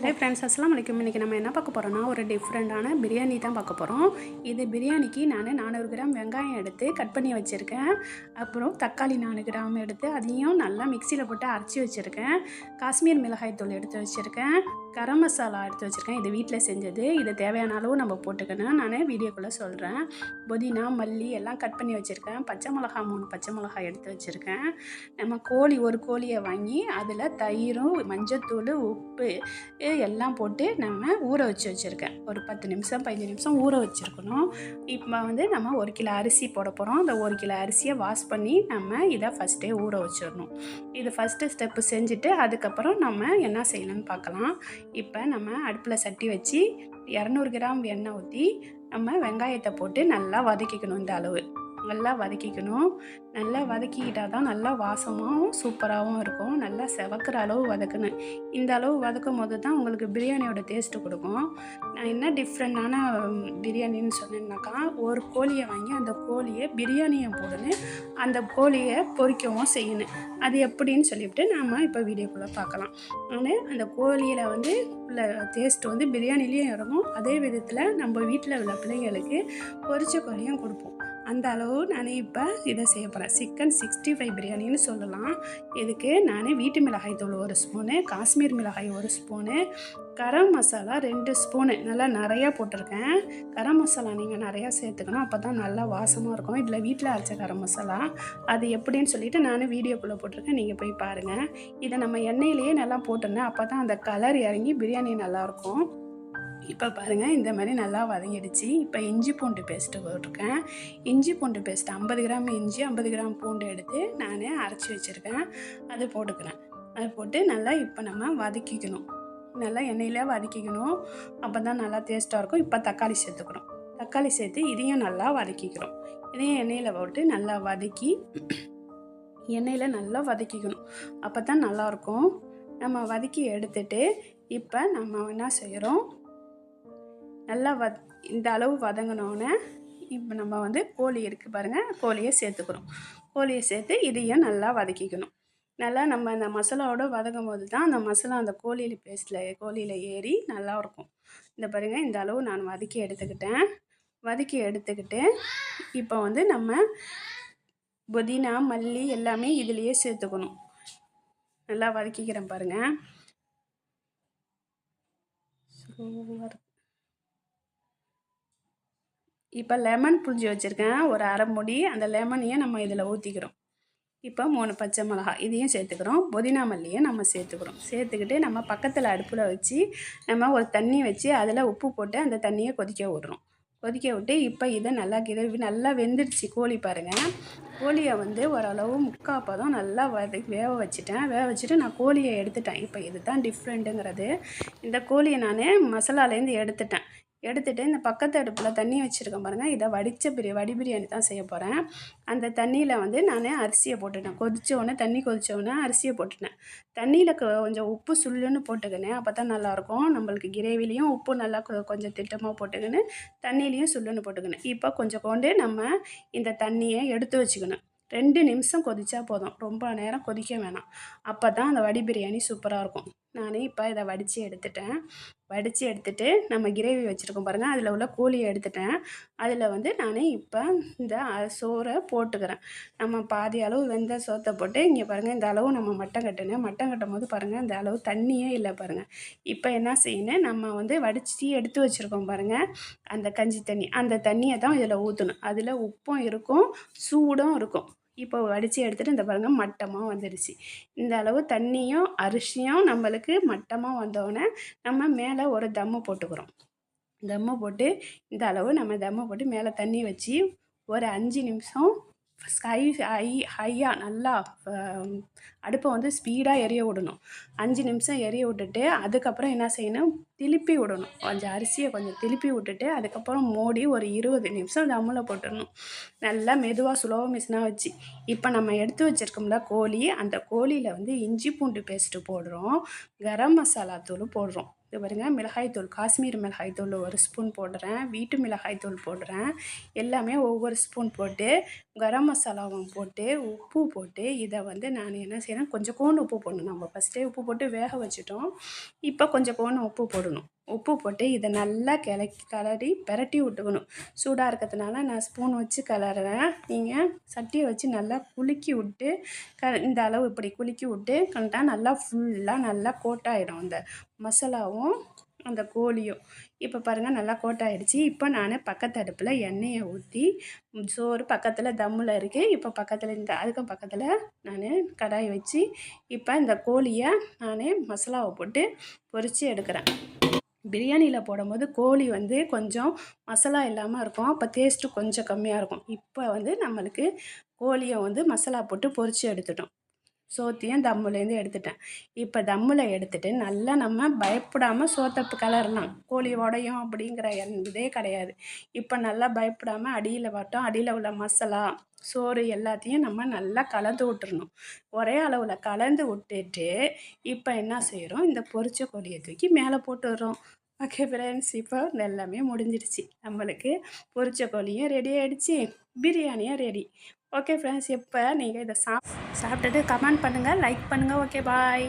Hey friends அஸ்லாம் வலைக்கும் இன்றைக்கி நம்ம என்ன பார்க்க போகிறோம்னா ஒரு டிஃப்ரெண்ட்டான பிரியாணி தான் பார்க்க போகிறோம் இது பிரியாணிக்கு நான் நானூறு கிராம் வெங்காயம் எடுத்து கட் பண்ணி வச்சுருக்கேன். அப்புறம் தக்காளி நானூறு கிராம் எடுத்து அதையும் நல்லா மிக்சியில் போட்டு அரைச்சி வச்சுருக்கேன். காஷ்மீர் மிளகாய் தூள் எடுத்து வச்சுருக்கேன். கரம் மசாலா எடுத்து வச்சுருக்கேன். இது வீட்டில் செஞ்சது. இது தேவையான அளவு நம்ம போட்டுக்கணும். நான் வீடியோக்குள்ளே சொல்கிறேன் புதினா மல்லி எல்லாம் கட் பண்ணி வச்சுருக்கேன். பச்சை மிளகாய் மூணு பச்சை மிளகாய் எடுத்து வச்சுருக்கேன். நம்ம கோழி ஒரு கோழியை வாங்கி அதில் தயிரும் மஞ்சத்தூள் உப்பு எல்லாம் போட்டு நம்ம ஊற வச்சு வச்சுருக்கேன். ஒரு பத்து நிமிஷம் பதினஞ்சு நிமிஷம் ஊற வச்சுருக்கணும். இப்போ வந்து நம்ம ஒரு கிலோ அரிசி போட போகிறோம் அந்த ஒரு கிலோ அரிசியை வாஷ் பண்ணி நம்ம இதை ஃபஸ்ட்டே ஊற வச்சிடணும். இது ஃபஸ்ட்டு ஸ்டெப்பு செஞ்சுட்டு அதுக்கப்புறம் நம்ம என்ன செய்யணும்னு பார்க்கலாம். இப்போ நம்ம அடுப்பில் சட்டி வச்சு இரநூறு கிராம் எண்ணெய் ஊற்றி நம்ம வெங்காயத்தை போட்டு நல்லா வதக்கிக்கணும் இந்த அளவு. நல்லா வதக்கிக்கணும். நல்லா வதக்கிக்கிட்டால் தான் நல்லா வாசமாகவும் சூப்பராகவும் இருக்கும். நல்லா செவக்கிற அளவு வதக்கணும். இந்த அளவு வதக்கும் போது தான் உங்களுக்கு பிரியாணியோட டேஸ்ட்டு கொடுக்கும். நான் என்ன டிஃப்ரெண்டான பிரியாணின்னு சொன்னேன்னாக்கா ஒரு கோழியை வாங்கி அந்த கோழியை பிரியாணியை போடணும் அந்த கோழியை பொறிக்கவும் செய்யணும். அது எப்படின்னு சொல்லிவிட்டு நாம் இப்போ வீடியோக்குள்ளே பார்க்கலாம். ஆனால் அந்த கோழியில் வந்து உள்ள டேஸ்ட் வந்து பிரியாணிலையும் இறங்கும் அதே விதத்தில் நம்ம வீட்டில் உள்ள பிள்ளைங்களுக்கு பொரிச்ச கோழியும் கொடுப்போம். அந்த அளவு நான் இப்போ இதை செய்ய போகிறேன் சிக்கன் சிக்ஸ்டி ஃபைவ் பிரியாணின்னு சொல்லலாம். இதுக்கு நான் வீட்டு மிளகாய் தூள் ஒரு ஸ்பூனு காஷ்மீர் மிளகாய் ஒரு ஸ்பூனு கரம் மசாலா ரெண்டு ஸ்பூனு நல்லா நிறையா போட்டிருக்கேன். கரம் மசாலா நீங்கள் நிறையா சேர்த்துக்கணும். அப்போ தான் நல்லா வாசமாக இருக்கும். இதில் வீட்டில் அரைச்ச கரம் மசாலா அது எப்படின்னு சொல்லிவிட்டு நான் வீடியோக்குள்ளே போட்டிருக்கேன். நீங்கள் போய் பாருங்கள் இதை நம்ம எண்ணெயிலேயே நல்லா போட்டுருந்தேன் அப்போ தான் அந்த கலர் இறங்கி பிரியாணி நல்லாயிருக்கும் இப்போ பாருங்கள் இந்த மாதிரி நல்லா வதங்கிடுச்சு. இப்போ இஞ்சி பூண்டு பேஸ்ட்டு போட்டிருக்கேன். இஞ்சி பூண்டு பேஸ்ட் ஐம்பது கிராம் இஞ்சி ஐம்பது கிராம் பூண்டு எடுத்து நான் அரைச்சி வச்சுருக்கேன். அது போட்டுக்கிறேன். அது போட்டு நல்லா இப்போ நம்ம வதக்கிக்கணும். நல்லா எண்ணெயில் வதக்கிக்கணும். அப்போ தான் நல்லா டேஸ்ட்டாக இருக்கும். இப்போ தக்காளி சேர்த்துக்கணும் தக்காளி சேர்த்து இதையும் நல்லா வதக்கிக்கிறோம். இதையும் எண்ணெயில் போட்டு நல்லா வதக்கி எண்ணெயில் நல்லா வதக்கிக்கணும். அப்போ தான் நல்லாயிருக்கும் நம்ம வதக்கி எடுத்துட்டு இப்போ நம்ம என்ன செய்கிறோம் நல்லா வத் இந்த அளவு வதங்கினோடனே இப்போ நம்ம வந்து கோழி இருக்குது பாருங்கள் கோழியை சேர்த்துக்கிறோம். கோழியை சேர்த்து இதையும் நல்லா வதக்கிக்கணும். நல்லா நம்ம அந்த மசாலாவோட வதங்கும் போது தான் அந்த மசாலா அந்த கோழியில் பேஸ்ட்டில் கோழியில் ஏறி நல்லா இருக்கும். இந்த பாருங்கள் இந்த அளவு நான் வதக்கி எடுத்துக்கிட்டேன். வதக்கி எடுத்துக்கிட்டு இப்போ வந்து நம்ம புதினா மல்லி எல்லாமே இதுலேயே சேர்த்துக்கணும். நல்லா வதக்கிக்கிறேன் பாருங்கள் ஸ்லோவாக இப்போ லெமன் புளிஞ்சு வச்சுருக்கேன். ஒரு அரை முடி அந்த லெமனையும் நம்ம இதில் ஊற்றிக்கிறோம் இப்போ மூணு பச்சை மிளகா இதையும் சேர்த்துக்கிறோம். புதினா மல்லியும் நம்ம சேர்த்துக்கிறோம். சேர்த்துக்கிட்டு நம்ம பக்கத்தில் அடுப்பில் வச்சு நம்ம ஒரு தண்ணி வச்சு அதில் உப்பு போட்டு அந்த தண்ணியை கொதிக்க விட்றோம். கொதிக்க விட்டு இப்போ இதை நல்லா கிளவி நல்லா வெந்துடுச்சு கோழி பாருங்கள் கோழியை வந்து ஓரளவு முக்கால் பதம் நல்லா வத வேக வச்சுட்டேன். வேக வச்சுட்டு நான் கோழியை எடுத்துட்டேன். இப்போ இது தான் டிஃப்ரெண்ட்டுங்கிறது இந்த கோழியை நான் மசாலாலேருந்து எடுத்துட்டேன். எடுத்துகிட்டு இந்த பக்கத்து அடுப்பில் தண்ணி வச்சுருக்கேன் பாருங்கள் இதை வடித்த பிரி வடி பிரியாணி தான் செய்ய போகிறேன் அந்த தண்ணியில் வந்து நான் அரிசியை போட்டுட்டேன். கொதித்தோடனே தண்ணி கொதித்தோடனே அரிசியை போட்டுட்டேன். தண்ணியில் கொஞ்சம் உப்பு சுள்ளுன்னு போட்டுக்கினேன் அப்போ தான் நல்லாயிருக்கும் நம்மளுக்கு கிரேவிலையும் உப்பு நல்லா கொஞ்சம் திட்டமாக போட்டுக்கின்னு தண்ணியிலையும் சுள்ளுன்னு போட்டுக்கினேன் இப்போ கொஞ்சம் கொண்டு நம்ம இந்த தண்ணியை எடுத்து வச்சுக்கணும். ரெண்டு நிமிஷம் கொதித்தா போதும். ரொம்ப நேரம் கொதிக்க வேணாம். அப்போ தான் அந்த வடி பிரியாணி சூப்பராக இருக்கும். நான் இப்போ இதை வடித்து எடுத்துட்டேன். வடித்து எடுத்துகிட்டு நம்ம கிரேவி வச்சுருக்கோம் பாருங்கள் அதில் உள்ள கோழியை எடுத்துட்டேன். அதில் வந்து நான் இப்போ இந்த சோறை போட்டுக்கிறேன். நம்ம பாதி அளவு வெந்த சோத்தை போட்டு இங்கே பாருங்கள் இந்த அளவு நம்ம மட்டம் கட்டினேன் மட்டம் கட்டும் போது பாருங்கள் இந்த அளவு தண்ணியே இல்லை பாருங்கள் இப்போ என்ன செய்யணும்? நம்ம வந்து வடித்து எடுத்து வச்சுருக்கோம் பாருங்கள் அந்த கஞ்சி தண்ணி. அந்த தண்ணியை தான் இதில் ஊற்றணும் அதில் உப்பும் இருக்கும் சூடும் இருக்கும். இப்போ வடித்து எடுத்துகிட்டு இந்த பாருங்கள் மட்டமாக வந்துடுச்சு இந்த அளவு தண்ணியும் அரிசியும் நம்மளுக்கு மட்டமாக வந்தோடனே நம்ம மேலே ஒரு தம்மு போட்டுக்கிறோம். தம்மு போட்டு இந்த அளவு நம்ம தம்மு போட்டு மேலே தண்ணி வச்சு ஒரு அஞ்சு நிமிஷம் ஸ்கை ஹை ஹையாக நல்லா அடுப்பை வந்து ஸ்பீடாக எரிய விடணும். அஞ்சு நிமிஷம் எரிய விட்டுட்டு அதுக்கப்புறம் என்ன செய்யணும்? திருப்பி விடணும். கொஞ்சம் அரிசியை கொஞ்சம் திருப்பி விட்டுட்டு அதுக்கப்புறம் மூடி ஒரு இருபது நிமிஷம் தம்மில் போட்டுடணும். நல்லா மெதுவாக சுலோ மிஷினாக வச்சு. இப்போ நம்ம எடுத்து வச்சுருக்கோம்ல கோழி அந்த கோழியில் வந்து இஞ்சி பூண்டு பேஸ்ட்டு போடுறோம். கரம் மசாலா தூள் போடுறோம். இது பாருங்கள் மிளகாய்த்தூள் காஷ்மீர் மிளகாய்த்தூள் ஒரு ஸ்பூன் போடுறேன். வீட்டு மிளகாய்த்தூள் போடுறேன். எல்லாமே ஒவ்வொரு ஸ்பூன் போட்டு கரம் மசாலாவும் போட்டு உப்பு போட்டு இதை வந்து நான் என்ன செய்கிறேன் கொஞ்சம் கோண்டு உப்பு போடணும். நம்ம ஃபஸ்ட்டே உப்பு போட்டு வேக வச்சுட்டோம். இப்போ கொஞ்சம் கோண்டு உப்பு போடணும். உப்பு போட்டு இதை நல்லா கிளக்கி கிளறி பிரட்டி விட்டுக்கணும். சூடாக இருக்கிறதுனால நான் ஸ்பூன் வச்சு கிளறேன். நீங்கள் சட்டியை வச்சு நல்லா குலுக்கி விட்டு க இந்த அளவு இப்படி குலுக்கி விட்டு கண்டா நல்லா ஃபுல்லாக நல்லா கோட்டாயிடும் அந்த மசாலாவும் அந்த கோழியும். இப்போ பாருங்கள் நல்லா கோட்டாயிடுச்சு. இப்போ நான் பக்கத்து அடுப்பில் எண்ணெயை ஊற்றி சோறு பக்கத்தில் தம்மில் இருக்குது இப்போ பக்கத்தில் இந்த அதுக்கும் பக்கத்தில் நான் கடாய் வச்சு இப்போ இந்த கோழியை நான் மசாலாவை போட்டு பொரித்து எடுக்கிறேன். பிரியாணியில் போடும்போது கோழி வந்து கொஞ்சம் மசாலா இல்லாமல் இருக்கும். அப்போ டேஸ்ட்டு கொஞ்சம் கம்மியாக இருக்கும். இப்போ வந்து நம்மளுக்கு கோழியை வந்து மசாலா போட்டு பொரித்து எடுத்துட்டோம். சோத்தையும் தம்முலேருந்து எடுத்துட்டேன். இப்போ தம்மில் எடுத்துட்டு நல்லா நம்ம பயப்படாமல் சோத்தப்பு கலரலாம். கோழி உடையும் அப்படிங்கிற இதே கிடையாது. இப்போ நல்லா பயப்படாமல் அடியில் வட்டோம் அடியில் உள்ள மசாலா சோறு எல்லாத்தையும் நம்ம நல்லா கலந்து விட்டுறணும் ஒரே அளவில் கலந்து விட்டுட்டு இப்போ என்ன செய்கிறோம் இந்த பொரிச்ச கோழியை தூக்கி மேலே போட்டுடுறோம். ஓகே ஃப்ரெண்ட்ஸ் இப்போ எல்லாமே முடிஞ்சிடுச்சு. நம்மளுக்கு பொரிச்ச கோழியும் ரெடி ஆகிடுச்சி பிரியாணியும் ரெடி ஓகே ஃப்ரெண்ட்ஸ் இப்போ நீங்கள் இதை சாப் சாப்பிட்டுட்டு கமெண்ட் பண்ணுங்கள் லைக் பண்ணுங்கள் ஓகே பாய்